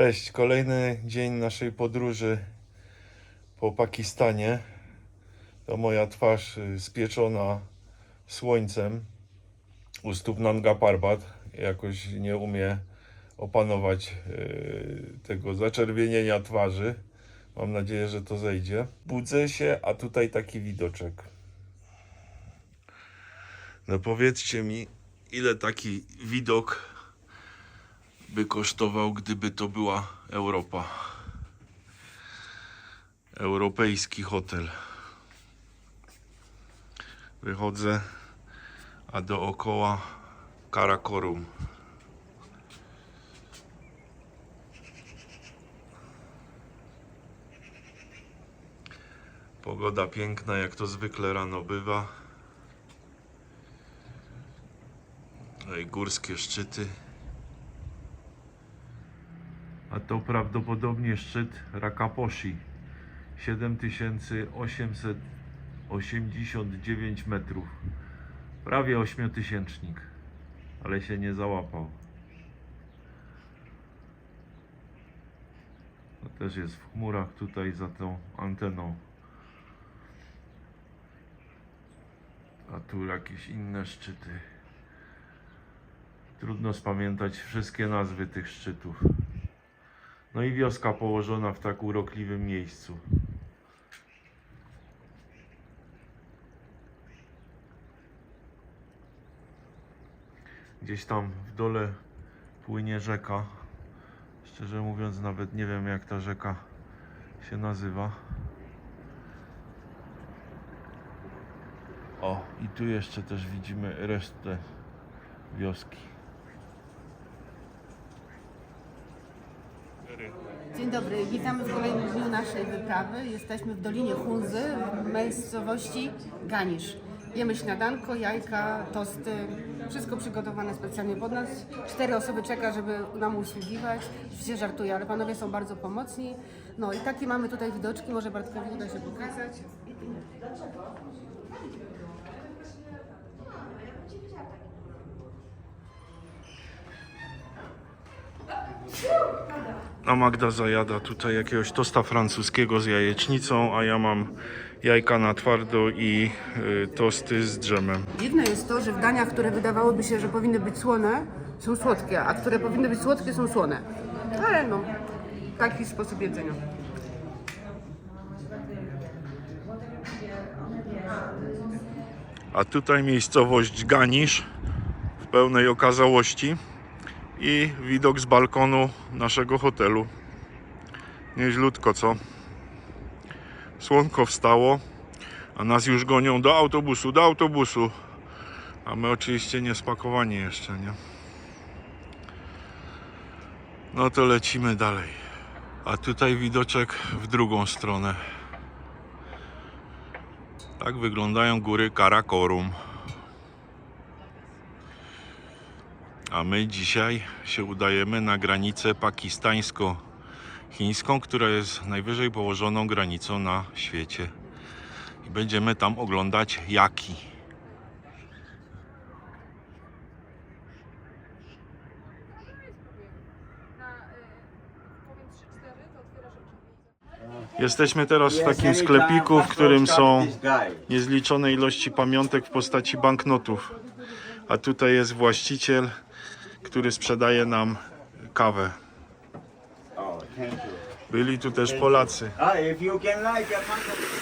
Cześć, kolejny dzień naszej podróży po Pakistanie. To moja twarz y, spieczona słońcem u stóp Nanga Parbat. Jakoś nie umie opanować y, tego zaczerwienienia twarzy. Mam nadzieję, że to zejdzie. Budzę się, a tutaj taki widoczek. No powiedzcie mi, ile taki widok by kosztował, gdyby to była Europa. Europejski hotel. Wychodzę, a dookoła Karakorum. Pogoda piękna, jak to zwykle rano bywa. No górskie szczyty. A to prawdopodobnie szczyt Rakaposhi. 7889 metrów. Prawie ośmiotysięcznik, ale się nie załapał. To też jest w chmurach tutaj za tą anteną. A tu jakieś inne szczyty. Trudno spamiętać wszystkie nazwy tych szczytów. No i wioska położona w tak urokliwym miejscu. Gdzieś tam w dole płynie rzeka. Szczerze mówiąc, nawet nie wiem jak ta rzeka się nazywa. O, i tu jeszcze też widzimy resztę wioski. Dzień dobry, witamy w kolejnym dniu naszej wyprawy. Jesteśmy w Dolinie Hunzy, w miejscowości Ganisz. Jemy śniadanko, jajka, tosty, wszystko przygotowane specjalnie pod nas. Cztery osoby czeka, żeby nam usługiwać. Oczywiście żartuję, ale panowie są bardzo pomocni. No i takie mamy tutaj widoczki, może Bartkowi uda się pokazać. A Magda zajada tutaj jakiegoś tosta francuskiego z jajecznicą, a ja mam jajka na twardo i y, tosty z drzemem. Dziwne jest to, że w daniach, które wydawałoby się, że powinny być słone, są słodkie, a które powinny być słodkie, są słone. Ale no, taki sposób jedzenia. A tutaj miejscowość Ganisz w pełnej okazałości i widok z balkonu naszego hotelu. Nieźlutko, co? Słonko wstało, a nas już gonią do autobusu, do autobusu. A my oczywiście nie spakowani jeszcze, nie? No to lecimy dalej. A tutaj widoczek w drugą stronę. Tak wyglądają góry Karakorum. A my dzisiaj się udajemy na granicę pakistańsko-chińską, która jest najwyżej położoną granicą na świecie. I będziemy tam oglądać jaki. Jesteśmy teraz w takim sklepiku, w którym są niezliczone ilości pamiątek w postaci banknotów. A tutaj jest właściciel, który sprzedaje nam kawę. Byli tu też Polacy.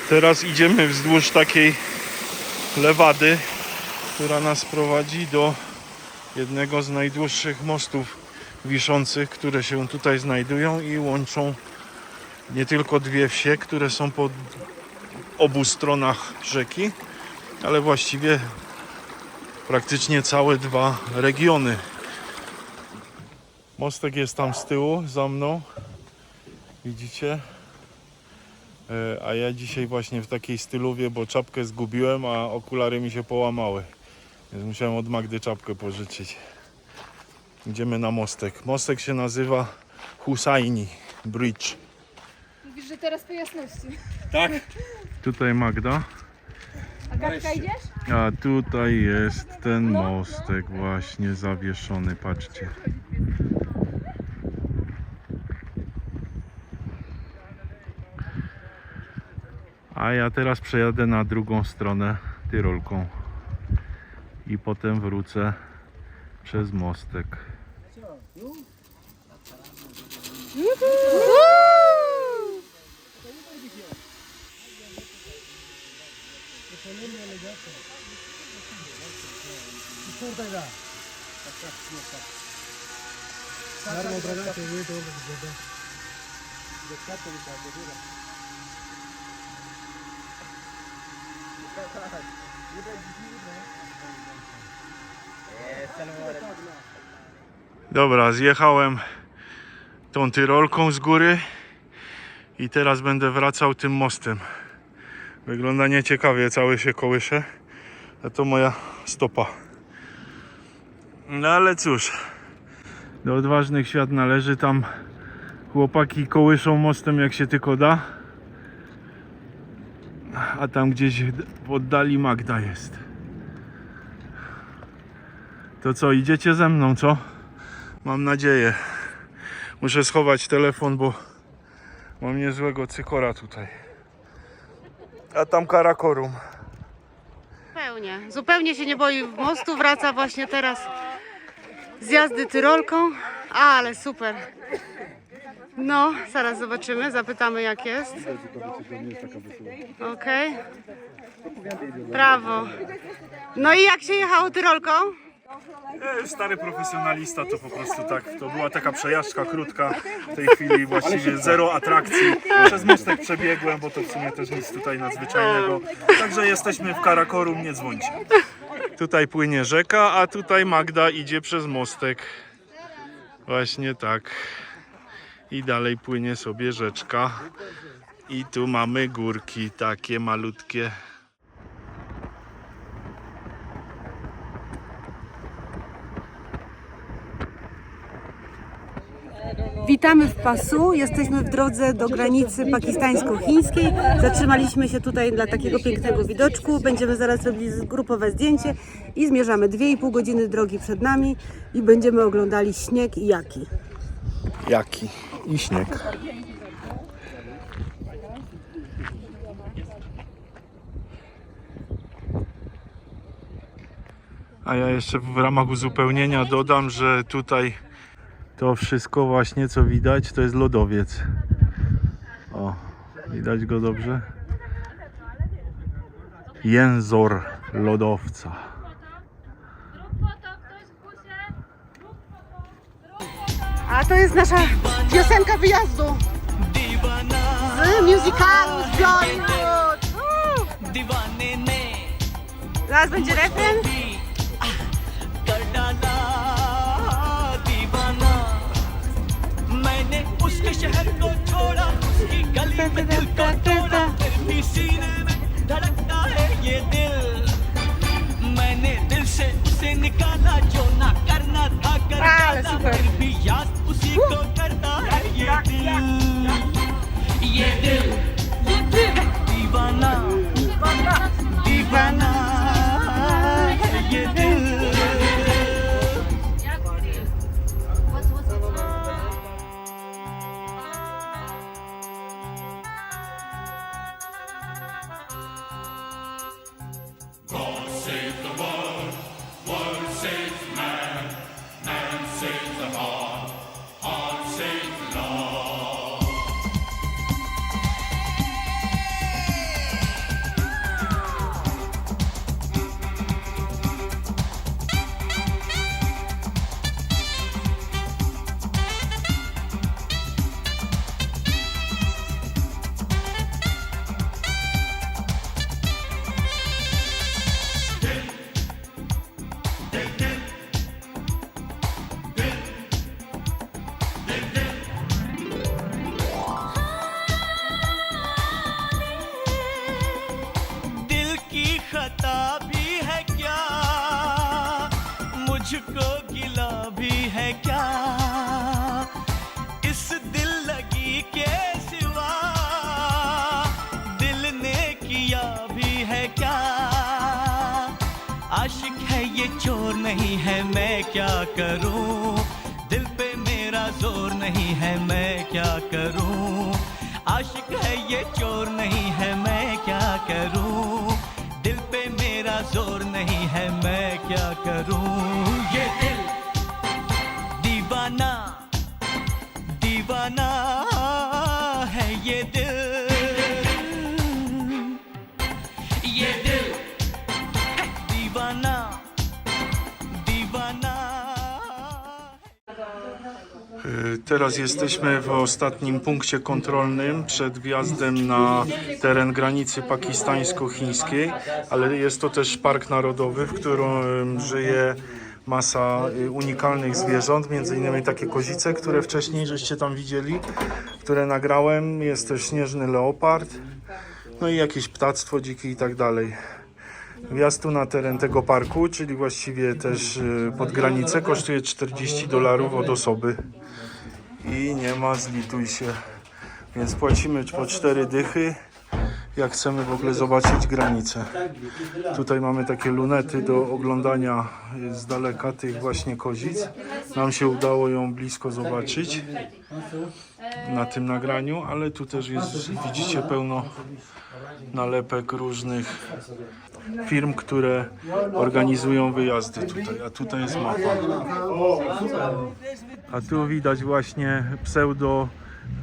Teraz idziemy wzdłuż takiej lewady, która nas prowadzi do jednego z najdłuższych mostów wiszących, które się tutaj znajdują i łączą nie tylko dwie wsie, które są po obu stronach rzeki, ale właściwie praktycznie całe dwa regiony. Mostek jest tam z tyłu, za mną. Widzicie? E, A ja dzisiaj właśnie w takiej stylowie, bo czapkę zgubiłem, a okulary mi się połamały. Więc musiałem od Magdy czapkę pożyczyć. Idziemy na mostek. Mostek się nazywa Husaini Bridge. Mówisz, że teraz po jasności. Tutaj Magda. Agatka idziesz? A tutaj jest ten mostek właśnie zawieszony, patrzcie. A ja teraz przejadę na drugą stronę Tyrolką i potem wrócę przez mostek. Dobra, zjechałem tą Tyrolką z góry i teraz będę wracał tym mostem. Wygląda nieciekawie, cały się kołysze. A to moja stopa. No ale cóż, do odważnych świat należy. Tam chłopaki kołyszą mostem jak się tylko da. A tam gdzieś w oddali Magda jest. To co, idziecie ze mną, co? Mam nadzieję. Muszę schować telefon, bo mam niezłego cykora tutaj. A tam karakorum. Zupełnie. Zupełnie się nie boi mostu. Wraca właśnie teraz z jazdy Tyrolką. Ale super. No, zaraz zobaczymy, zapytamy jak jest. Okej. Brawo. No i jak się jechało Tyrolką? E, Stary profesjonalista to po prostu tak. To była taka przejażdżka krótka. W tej chwili właściwie zero atrakcji. Przez mostek przebiegłem, bo to w sumie też nic tutaj nadzwyczajnego. Także jesteśmy w Karakorum, nie dzwońcie. Tutaj płynie rzeka, a tutaj Magda idzie przez mostek. Właśnie tak. I dalej płynie sobie rzeczka. I tu mamy górki takie malutkie. Witamy w Pasu. Jesteśmy w drodze do granicy pakistańsko-chińskiej. Zatrzymaliśmy się tutaj dla takiego pięknego widoczku. Będziemy zaraz robili grupowe zdjęcie i zmierzamy 2,5 godziny drogi przed nami i będziemy oglądali śnieg i jaki. Jaki? I śnieg. A ja jeszcze w ramach uzupełnienia dodam, że tutaj to wszystko właśnie co widać to jest lodowiec. O, widać go dobrze? Jęzor lodowca. A to jest nasza piosenka wyjazdu z musicalu z Bollywood. दीवाने Zaraz będzie refren. डाला दीवाना मैंने उसके शहर को छोड़ा उसकी गली में दिल को तोड़ा फिर भी सीने में धड़कता है ये दिल मैंने दिल से उसे निकाला जो ना करना था कर डाला फिर भी याद उसी को करता Yeah, do. मुझको गिला भी है क्या? इस दिल लगी के सिवा दिल ने किया भी है क्या? आशिक है ये चोर नहीं है, मैं क्या करूँ? दिल पे मेरा ज़ोर नहीं है, मैं क्या करूँ? आशिक है ये चोर नहीं है, मैं क्या करूँ? Teraz jesteśmy w ostatnim punkcie kontrolnym przed wjazdem na teren granicy pakistańsko-chińskiej, ale jest to też park narodowy, w którym żyje masa y, unikalnych zwierząt, między innymi takie kozice, które wcześniej żeście tam widzieli, które nagrałem. Jest też śnieżny leopard, no i jakieś ptactwo dzikie i tak dalej. Wjazd tu na teren tego parku, czyli właściwie też y, pod granicę, kosztuje 40 dolarów od osoby i nie ma zlituj się. Więc płacimy po cztery dychy, jak chcemy w ogóle zobaczyć granicę. Tutaj mamy takie lunety do oglądania z daleka tych właśnie kozic. Nam się udało ją blisko zobaczyć na tym nagraniu, ale tu też jest, widzicie, pełno nalepek różnych firm, które organizują wyjazdy tutaj. A tutaj jest mapa. A tu widać właśnie pseudo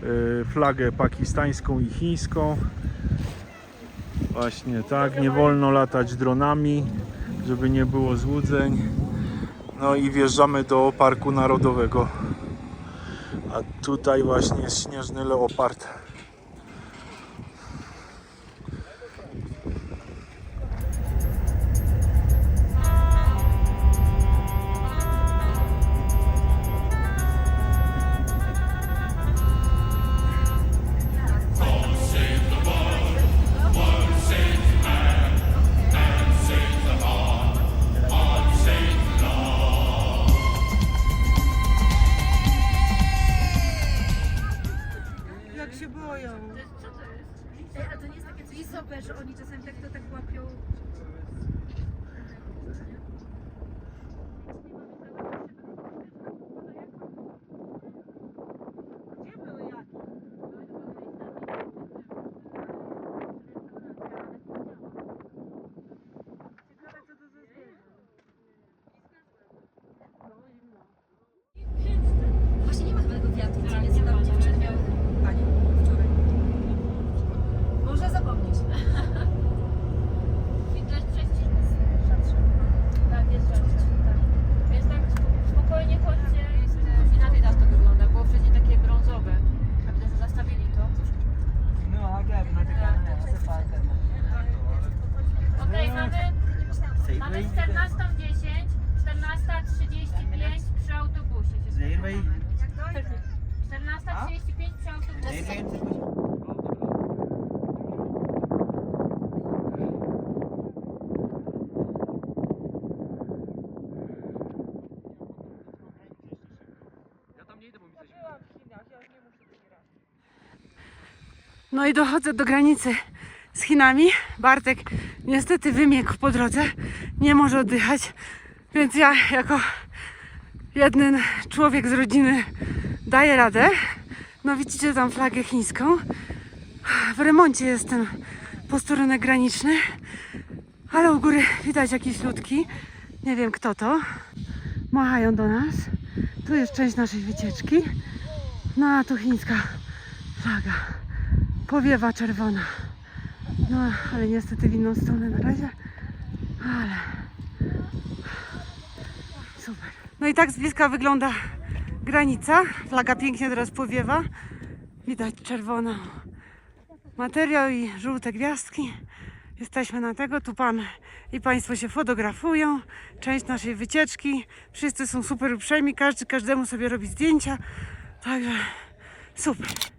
y, flagę pakistańską i chińską. Właśnie tak, nie wolno latać dronami, żeby nie było złudzeń. No i wjeżdżamy do Parku Narodowego. A tutaj właśnie jest śnieżny leopard. No i dochodzę do granicy z Chinami. Bartek niestety wymiekł po drodze, nie może oddychać, więc ja jako jeden człowiek z rodziny daję radę. No widzicie tam flagę chińską. W remoncie jest ten posterunek graniczny, ale u góry widać jakieś ludki. Nie wiem kto to. Machają do nas. Tu jest część naszej wycieczki. No a tu chińska flaga powiewa czerwona. No, ale niestety w inną stronę na razie. Ale super. No i tak z bliska wygląda granica. Flaga pięknie teraz powiewa. Widać czerwoną materiał i żółte gwiazdki. Jesteśmy na tego. Tu pan i państwo się fotografują. Część naszej wycieczki. Wszyscy są super uprzejmi. Każdy każdemu sobie robi zdjęcia. Także super.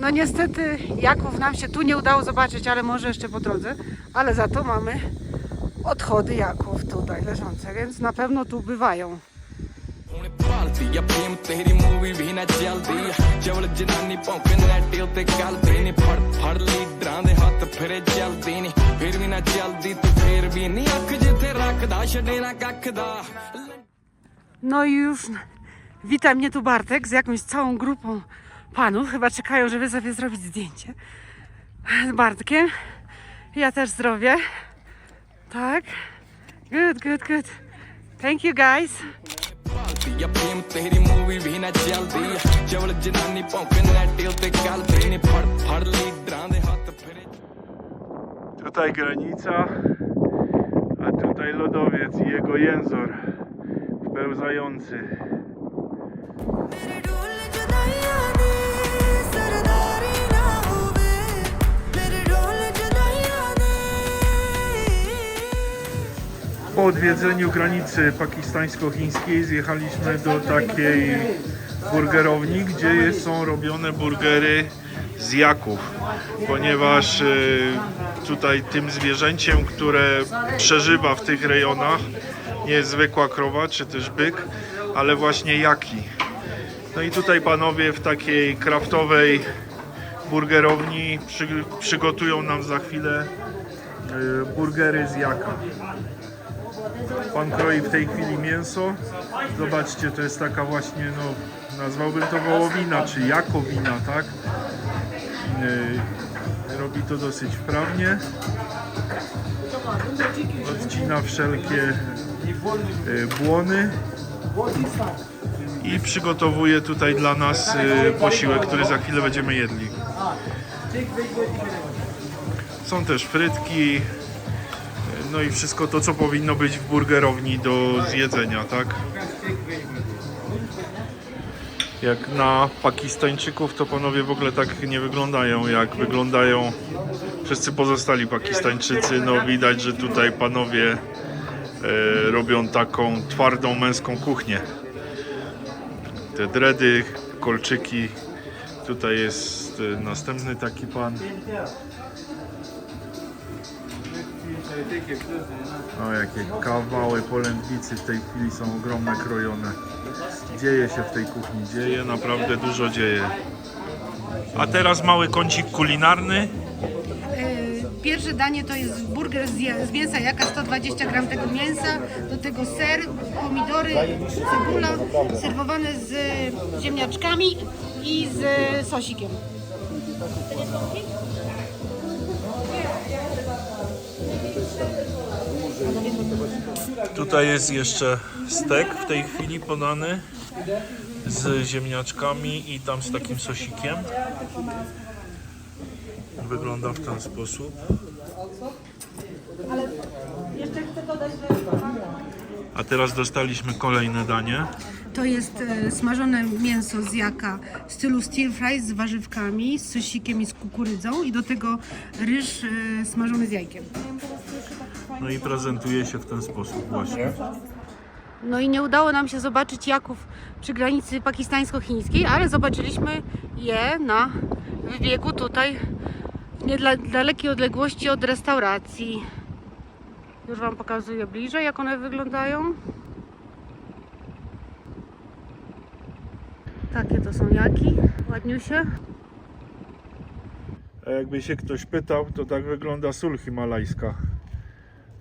No niestety jaków nam się tu nie udało zobaczyć, ale może jeszcze po drodze. Ale za to mamy odchody jaków tutaj leżące, więc na pewno tu bywają. No i już wita mnie tu Bartek z jakąś całą grupą panów. Chyba czekają, żeby sobie zrobić zdjęcie z Bartkiem. Ja też zrobię. Tak. Good, good, good. Thank you guys. Tutaj granica, a tutaj lodowiec i jego jęzor wpełzający. Po odwiedzeniu granicy pakistańsko-chińskiej zjechaliśmy do takiej burgerowni, gdzie są robione burgery z jaków, ponieważ y, tutaj tym zwierzęciem, które przeżywa w tych rejonach nie jest zwykła krowa czy też byk, ale właśnie jaki. No i tutaj panowie w takiej kraftowej burgerowni przy, przygotują nam za chwilę y, burgery z jaka. Pan kroi w tej chwili mięso. Zobaczcie, to jest taka właśnie, no, nazwałbym to wołowina, czy jakowina, tak? Yy, robi to dosyć wprawnie. Odcina wszelkie yy, błony. I przygotowuje tutaj dla nas yy, posiłek, który za chwilę będziemy jedli. Są też frytki, no i wszystko to, co powinno być w burgerowni do zjedzenia, tak? Jak na Pakistańczyków, to panowie w ogóle tak nie wyglądają, jak wyglądają wszyscy pozostali Pakistańczycy. No widać, że tutaj panowie e, robią taką twardą męską kuchnię. Te dredy, kolczyki. Tutaj jest e, następny taki pan. O, jakie kawały polędwicy w tej chwili są ogromne, krojone. Dzieje się w tej kuchni, dzieje, naprawdę dużo dzieje. A teraz mały kącik kulinarny. E, Pierwsze danie to jest burger z mięsa jaka 120 gram tego mięsa, do tego ser, pomidory, cebula, serwowane z ziemniaczkami i z sosikiem. Tutaj jest jeszcze stek w tej chwili podany z ziemniaczkami i tam z takim sosikiem. Wygląda w ten sposób. A teraz dostaliśmy kolejne danie. To jest e, smażone mięso z jaka w stylu stir fry z warzywkami, z sosikiem i z kukurydzą i do tego ryż e, smażony z jajkiem. No i prezentuje się w ten sposób właśnie. No i nie udało nam się zobaczyć jaków przy granicy pakistańsko-chińskiej, ale zobaczyliśmy je na wybiegu tutaj w niedalekiej odległości od restauracji. Już Wam pokazuję bliżej, jak one wyglądają. Takie to są jaki, ładniusie. A jakby się ktoś pytał, to tak wygląda sól himalajska.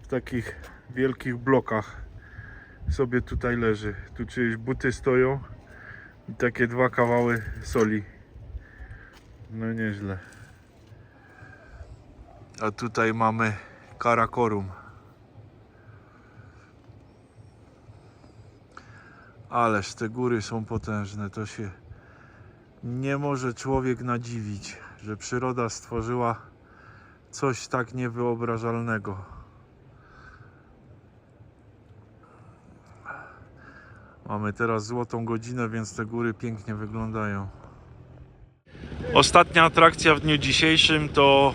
W takich wielkich blokach sobie tutaj leży. Tu czyjeś buty stoją i takie dwa kawały soli. No nieźle. A tutaj mamy Karakorum. Ależ te góry są potężne, to się nie może człowiek nadziwić, że przyroda stworzyła coś tak niewyobrażalnego. Mamy teraz złotą godzinę, więc te góry pięknie wyglądają. Ostatnia atrakcja w dniu dzisiejszym to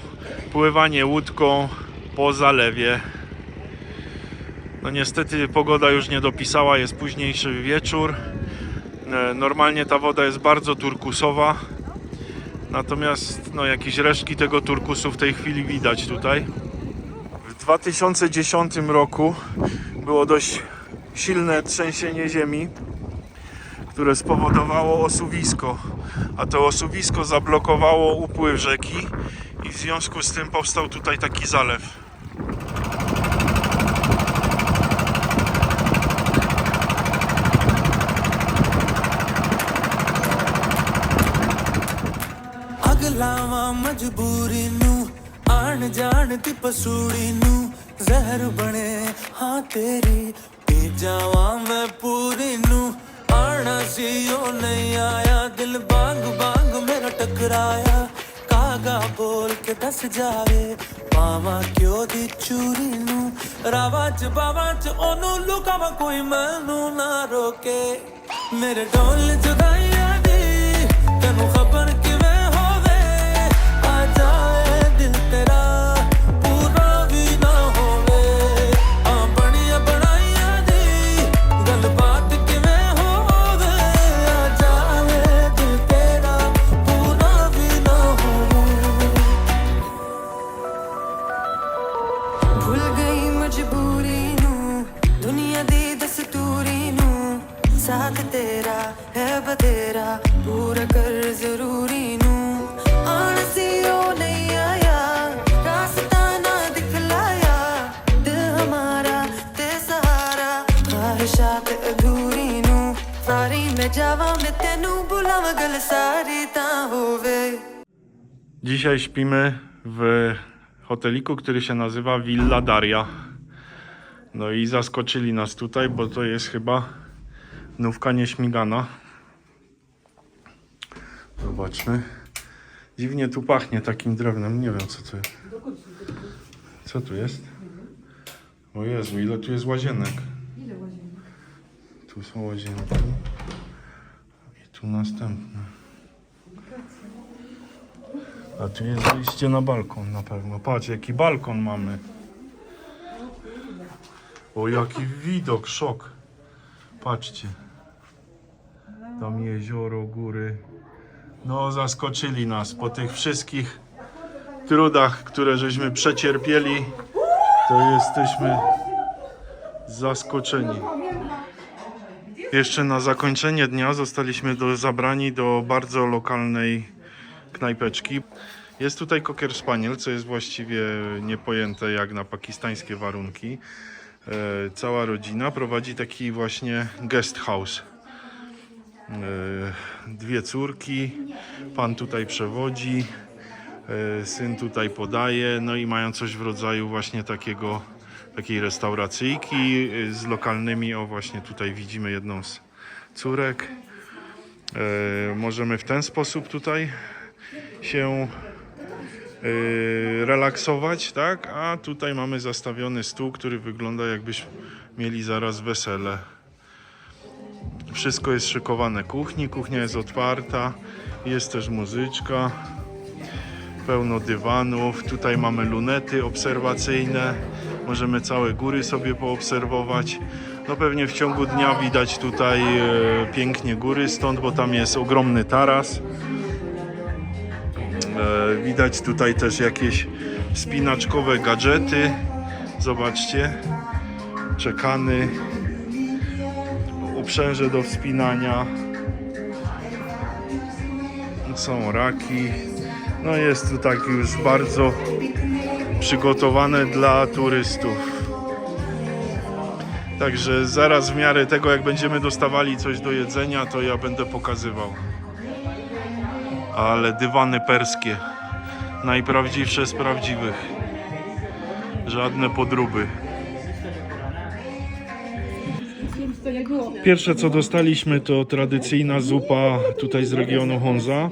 pływanie łódką po zalewie. No niestety pogoda już nie dopisała, jest późniejszy wieczór. E, Normalnie ta woda jest bardzo turkusowa. Natomiast no, jakieś resztki tego turkusu w tej chwili widać tutaj. W 2010 roku było dość silne trzęsienie ziemi, które spowodowało osuwisko. A to osuwisko zablokowało upływ rzeki i w związku z tym powstał tutaj taki zalew. ਮਜਬੂਰੀ ਨੂੰ, ਆਣ ਜਾਣ ਦੀ ਪਸੂੜੀ ਨੂੰ ਜ਼ਹਿਰ ਬਣੇ। ਹਾਂ ਤੇਰੀ ਪੀ ਜਾਵਾਂ ਮੈਂ ਪੂਰੀ ਨੂੰ ਆਣਾ ਸੀ, ਉਹ ਨਹੀਂ ਆਇਆ। ਦਿਲ ਬਾਗ ਬਾਗ ਮੇਰਾ ਟਕਰਾਇਆ। ਕਾਗਾ ਬੋਲ ਕੇ ਦੱਸ ਜਾਵੇ, ਪਾਵਾਂ ਕਿਉਂ ਦੀ ਚੂਰੀ ਨੂੰ? ਰਾਵਾਂ ਚ ਬਾਵਾਂ ਚ ਉਹਨੂੰ ਲੁਕਾਵਾਂ ਕੋਈ ਮੈਨੂੰ ਨਾ ਰੋਕੇ। ਮੇਰੇ ਢੋਲ ਜੁਦਾਈਆਂ ਦੀ ਤੈਨੂੰ ਖਬਰ ਕਿਵੇਂ Dzisiaj śpimy w hoteliku, który się nazywa Villa Daria. No i zaskoczyli nas tutaj, bo to jest chyba nówka nieśmigana. Zobaczmy. Dziwnie tu pachnie takim drewnem. Nie wiem co to jest. Co tu jest? O Jezu, ile tu jest łazienek. Ile łazienek? Tu są łazienki. I tu następne. A tu jest wyjście na balkon na pewno. Patrz, jaki balkon mamy. O, jaki widok, szok. Patrzcie. Tam jezioro, góry. No, zaskoczyli nas po tych wszystkich trudach, które żeśmy przecierpieli. To jesteśmy zaskoczeni. Jeszcze na zakończenie dnia zostaliśmy do, zabrani do bardzo lokalnej knajpeczki. Jest tutaj Cocker Spaniel, co jest właściwie niepojęte jak na pakistańskie warunki. E, cała rodzina prowadzi taki właśnie guest house. E, dwie córki, pan tutaj przewodzi, e, syn tutaj podaje, no i mają coś w rodzaju właśnie takiego, takiej restauracyjki z lokalnymi, o właśnie tutaj widzimy jedną z córek. Możemy w ten sposób tutaj się y, relaksować, tak? A tutaj mamy zastawiony stół, który wygląda jakbyś mieli zaraz wesele. Wszystko jest szykowane kuchni, kuchnia jest otwarta, jest też muzyczka, pełno dywanów, tutaj mamy lunety obserwacyjne, możemy całe góry sobie poobserwować. No pewnie w ciągu dnia widać tutaj e, pięknie góry stąd, bo tam jest ogromny taras. E, Widać tutaj też jakieś spinaczkowe gadżety. Zobaczcie. Czekany. Uprzęże do wspinania. Są raki. No jest tu tak już bardzo przygotowane dla turystów. Także zaraz w miarę tego jak będziemy dostawali coś do jedzenia, to ja będę pokazywał ale dywany perskie. Najprawdziwsze z prawdziwych. Żadne podróby. Pierwsze co dostaliśmy to tradycyjna zupa tutaj z regionu Honza.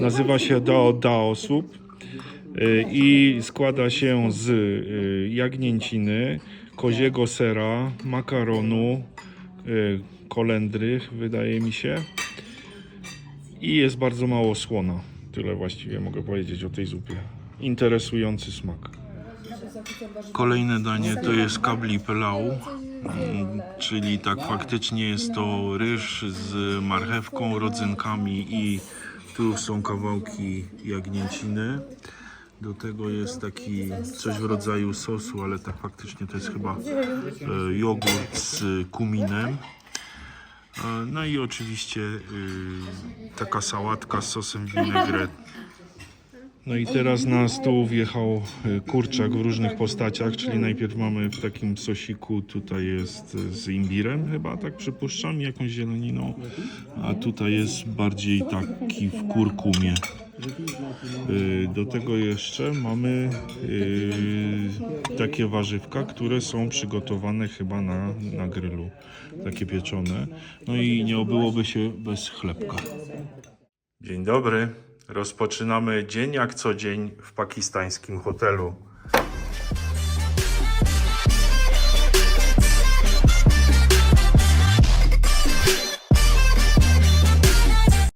Nazywa się Dao Dao Soup Y, i składa się z y, jagnięciny, koziego sera, makaronu, y, kolendry wydaje mi się i jest bardzo mało słona. Tyle właściwie mogę powiedzieć o tej zupie. Interesujący smak. Kolejne danie to jest kabli pelał, mm, czyli tak faktycznie jest to ryż z marchewką, rodzynkami i tu są kawałki jagnięciny. Do tego jest taki coś w rodzaju sosu, ale tak faktycznie to jest chyba e, jogurt z kuminem. No i oczywiście y, taka sałatka z sosem vinaigrette. No i teraz na stół wjechał y, kurczak w różnych postaciach, czyli najpierw mamy w takim sosiku, tutaj jest y, z imbirem chyba, tak przypuszczam, jakąś zieloniną, a tutaj jest bardziej taki w kurkumie. Y, Do tego jeszcze mamy takie warzywka, które są przygotowane chyba na, na grylu, takie pieczone. No i nie obyłoby się bez chlebka. Dzień dobry. Rozpoczynamy dzień jak co dzień w pakistańskim hotelu.